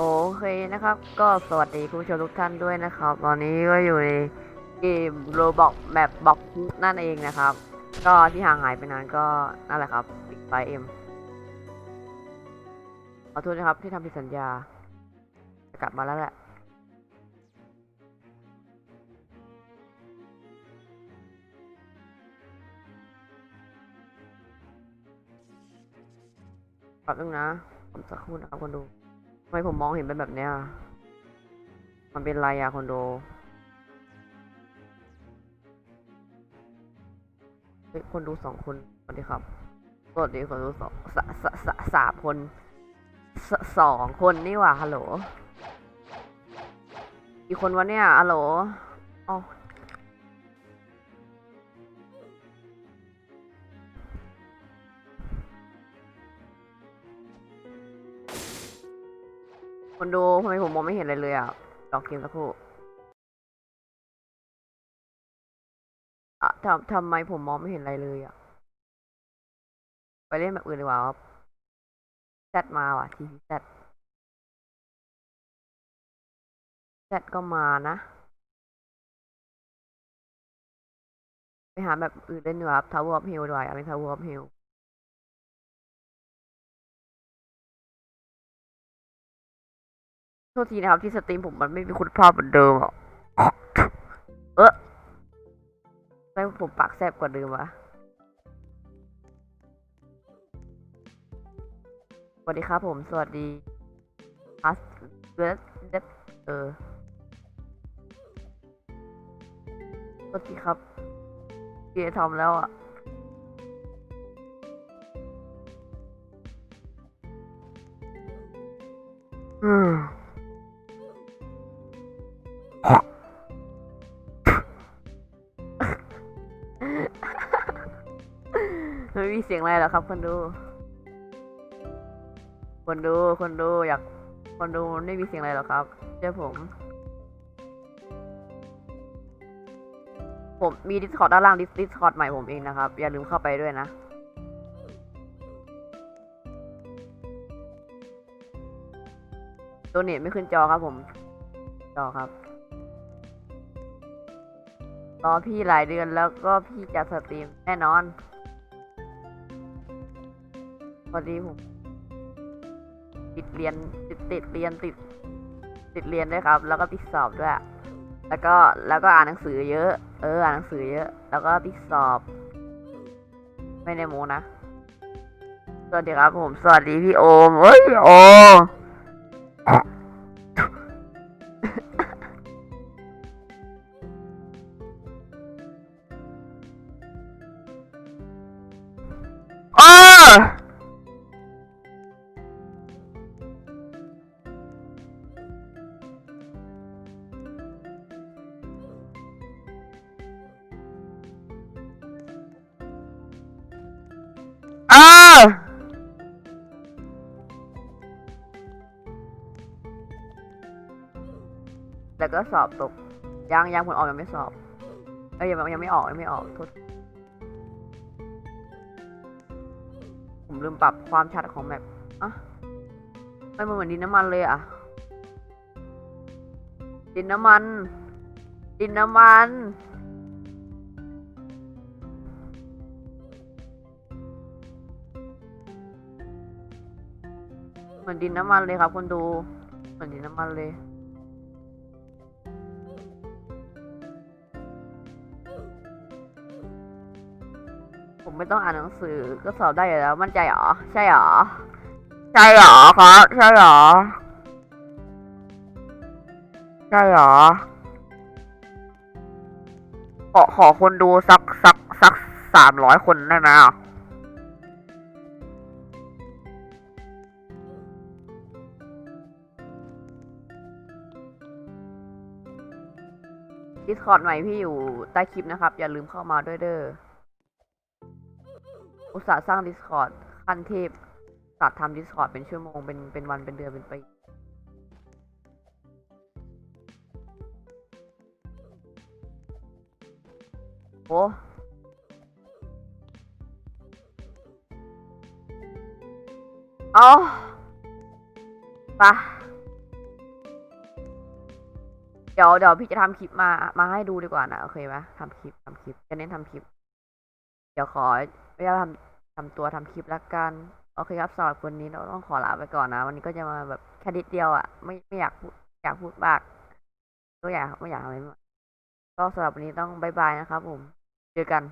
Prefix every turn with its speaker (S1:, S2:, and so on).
S1: โอเคนะครับ ก็สวัสดีคุณผู้ชมทุกท่านด้วยนะครับ ตอนนี้ก็อยู่ในเกมโรบอกแมปบอกนั่นเองนะครับ ก็ที่ห่างหายไปนานก็นั่นแหละครับไฟเอ็มขอโทษนะครับที่ทำผิดสัญญาจะกลับมาแล้วแหละแป๊บนึงนะผมสักครู่นะครับคนดู ทำไมผมมองเห็นเป็นแบบเนี้ย มันเป็นไรอะคนดูเฮ้ยคนดูสองคนสวัสดีครับสวัสดีคนดูสองสสสสามคนสสองคนนี่หว่าฮัลโหล อีกคนวะเนี่ยฮัลโหลอ๋อ คนดูทำไมผมมองไม่เห็นอะไรเลยอะลองเกมสักครู่อะทำทำไมผมมองไม่เห็นอะไรเลยอะ ไปเล่นแบบอื่นดีกว่าครับแซดมาว่ะทีแซดแซดก็มานะ ไปหาแบบอื่นเล่นดีกว่าครับ Tower of Hell ดีกว่าอยากเล่น Tower of Hell โทษทีนะครับที่สตรีมผมมันไม่มีคุณภาพเหมือนเดิมอะเออทำไมผมปากแซบกว่าเดิมวะสวัสดีครับผม สวัสดีพัสเดเดเออสวัสดีครับเกียร์ทอมแล้วอะอืม ไม่มีเสียงอะไรหรอครับคนดู คนดู คนดู อยาก คนดูไม่มีเสียงอะไรหรอครับเชื่อผม ผมมี Discord ด้านล่าง Discord ใหม่ผมเองนะครับ อย่าลืมเข้าไปด้วยนะตัวเน็ตไม่ขึ้นจอครับผม จอครับรอพี่หลายเดือนแล้วก็พี่จะสตรีมแน่นอน พอดีผมติดเรียนติดติดเรียนติด ติดเรียนด้วยครับ แล้วก็ติดสอบด้วย แล้วก็แล้วก็อ่านหนังสือเยอะ เอออ่านหนังสือเยอะ แล้วก็ติดสอบ ไม่ได้โมนะสวัสดีครับผม สวัสดีพี่โอมเฮ้ยโอม แล้วก็สอบตก ยังยังผลออกยังไม่สอบ เอ้ยยังยังไม่ออกยังไม่ออกโทษผมลืมปรับความชัดของแมปอะไม่เหมือนดินน้ำมันเลยอะ ดินน้ำมัน ดินน้ำมันเหมือนดินน้ำมันเลยครับคนดู เหมือนดินน้ำมันเลย ผมไม่ต้องอ่านหนังสือก็สอบได้อยู่แล้ว มั่นใจหรอ ใช่หรอ ใช่หรอครับใช่หรอ ใช่หรอ ขอขอคนดูสักสักสักสามร้อยคนได้ไหมอะดิสคอร์ดใหม่พี่อยู่ใต้คลิปนะครับ อย่าลืมเข้ามาด้วยเด้อ อุตส่าห์สร้าง Discord ขั้นเทพศาสตร์ทำ Discord เป็นชั่วโมง เป็นเป็นวันเป็นเดือนเป็นปีโอ้เอาปะเดี๋ยวเดี๋ยวพี่จะทำคลิปมา มาให้ดูดีกว่านะ โอเคไหมทำคลิปทำคลิปจะเน้นทำคลิป เดี๋ยวขอไม่ได้ทำ ทำตัวทำคลิปแล้วกัน โอเคครับสำหรับวันนี้เราต้องขอลาไปก่อนนะ วันนี้ก็จะมาแบบแค่นิดเดียวอะ่ะ ไม่ไม่อยากพูดอยากพูดมากก็อยากไม่อยากอะไรมากก็สำหรับวันนี้ต้องบายบายนะครับผม เจอกัน